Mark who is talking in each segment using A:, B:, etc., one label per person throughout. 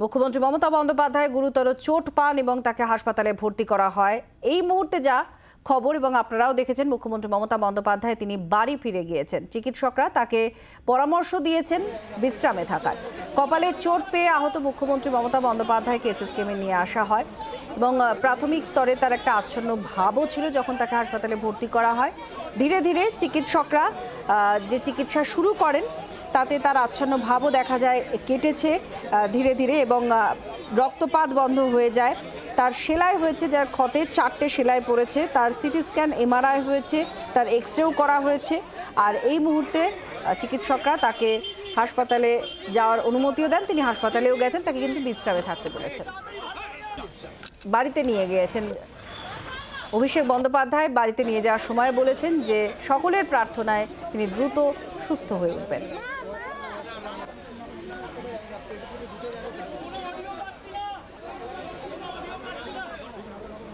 A: মুখ্যমন্ত্রী মমতা বন্দ্যোপাধ্যায় গুরুতর চোট পান এবং তাকে হাসপাতালে ভর্তি করা হয়। এই মুহূর্তে যা খবর এবং আপনারাও দেখেছেন, মুখ্যমন্ত্রী মমতা বন্দ্যোপাধ্যায় তিনি বাড়ি ফিরে গিয়েছেন। চিকিৎসকরা তাকে পরামর্শ দিয়েছেন বিশ্রামে থাকার। কপালে চোট পেয়ে আহত মুখ্যমন্ত্রী মমতা বন্দ্যোপাধ্যায়কে এসএসকেমে নিয়ে আসা হয় এবং প্রাথমিক স্তরে তার একটা আচ্ছন্ন ভাবও ছিল যখন তাকে হাসপাতালে ভর্তি করা হয়। ধীরে ধীরে চিকিৎসকরা যে চিকিৎসা শুরু করেন তাতে তার আচ্ছন্ন ভাবও দেখা যায়, কেটেছে ধীরে ধীরে এবং রক্তপাত বন্ধ হয়ে যায়। তার সেলাই হয়েছে, যার ক্ষতে চারটে সেলাই পড়েছে। তার সিটি স্ক্যান, এমআরআই হয়েছে, তার এক্স রেও করা হয়েছে। আর এই মুহূর্তে চিকিৎসকরা তাকে হাসপাতালে যাওয়ার অনুমতিও দেন। তিনি হাসপাতালেও গেছেন, তাকে কিন্তু বিশ্রামে থাকতে বলেছেন। বাড়িতে নিয়ে গিয়েছেন। অভিষেক বন্দ্যোপাধ্যায় বাড়িতে নিয়ে যাওয়ার সময় বলেছেন যে, সকলের প্রার্থনায় তিনি দ্রুত সুস্থ হয়ে উঠবেন।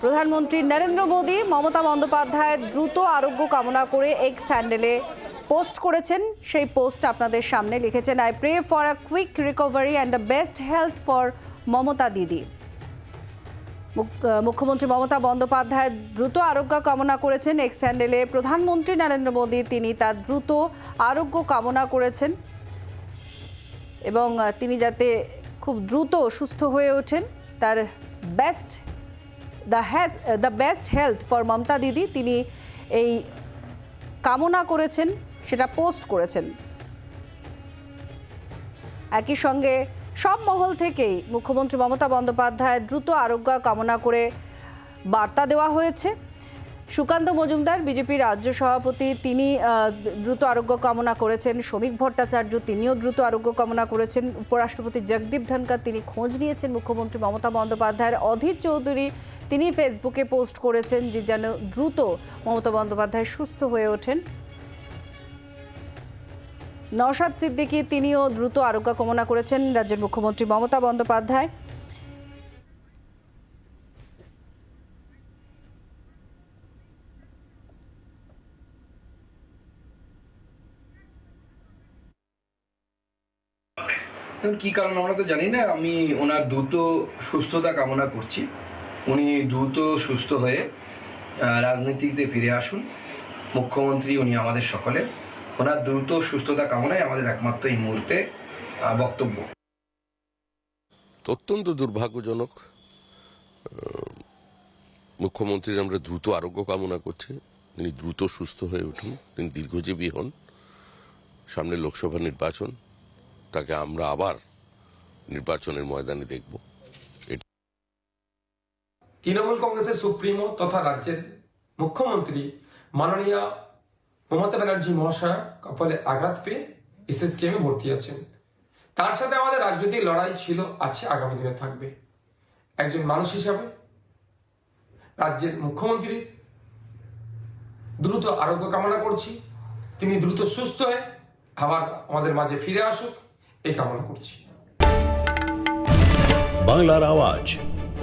A: প্রধানমন্ত্রী নরেন্দ্র মোদী মমতা বন্দ্যোপাধ্যায়ের দ্রুত আরোগ্য কামনা করে এক্স স্যান্ডেলে পোস্ট করেছেন। সেই পোস্ট আপনাদের সামনে লিখেছেন I pray for a quick recovery and the best health for Mamata Didi. মুখ- মুখ্যমন্ত্রী মমতা বন্দ্যোপাধ্যায় দ্রুত আরোগ্য কামনা করেছেন এক্স হ্যান্ডেলে। প্রধানমন্ত্রী নরেন্দ্র মোদী, তিনি তার দ্রুত আরোগ্য কামনা করেছেন এবং তিনি যাতে খুব দ্রুত সুস্থ হয়ে ওঠেন, তার best the has the best health for Mamata Didi তিনি এই কামনা করেছেন, সেটা পোস্ট করেছেন। একই সঙ্গে সব মহল থেকেই মুখ্যমন্ত্রী মমতা বন্দ্যোপাধ্যায় দ্রুত আরোগ্য কামনা করে বার্তা দেওয়া হয়েছে। সুকান্ত মজুমদার, বিজেপি রাজ্য সভাপতি, তিনি দ্রুত আরোগ্য কামনা করেছেন। শ্রমিক ভট্টাচার্য, তিনিও দ্রুত আরোগ্য কামনা করেছেন। উপরাষ্ট্রপতি জগদীপ ধনকর তিনি খোঁজ নিয়েছেন মুখ্যমন্ত্রী মমতা বন্দ্যোপাধ্যায়ের। অধীর চৌধুরী তিনি ফেসবুকে পোস্ট করেছেন যে যেন দ্রুত মমতা বন্দ্যোপাধ্যায় সুস্থ হয়ে ওঠেন। নওশাদ সিদ্দিকী তিনিও দ্রুত আরোগ্য কামনা করেছেন রাজ্যের মুখ্যমন্ত্রী মমতা বন্দ্যোপাধ্যায়।
B: কী কারণ আমরা তো জানি না, আমি ওনার দ্রুত সুস্থতা কামনা করছি। উনি দ্রুত সুস্থ হয়ে রাজনীতিতে ফিরে আসুন। মুখ্যমন্ত্রী উনি আমাদের সকলে। ওনার দ্রুত সুস্থতা কামনায় আমাদের একমাত্র এই মুহূর্তে বক্তব্য।
C: অত্যন্ত দুর্ভাগ্যজনক মুখ্যমন্ত্রীর আমরা দ্রুত আরোগ্য কামনা করছি। তিনি দ্রুত সুস্থ হয়ে উঠুন। তিনি দীর্ঘজীবী হন। সামনে লোকসভা নির্বাচন, তাকে আমরা আবার নির্বাচনের ময়দানে দেখব।
D: তৃণমূল কংগ্রেসের সুপ্রিমো তথা রাজ্যের মুখ্যমন্ত্রী মাননীয় মমতা ব্যানার্জি মহাশয় কপালে আঘাত পেয়ে এসএসকেএমে ভর্তি আছেন। তার সাথে আমাদের রাজনৈতিক লড়াই ছিল, আছে, আগামী দিনে থাকবে। একজন মানুষ হিসাবে রাজ্যের মুখ্যমন্ত্রীর দ্রুত আরোগ্য কামনা করছি। তিনি দ্রুত সুস্থ হয়ে আবার আমাদের মাঝে ফিরে আসুক, এই কামনা করছি।
E: বাংলার আওয়াজ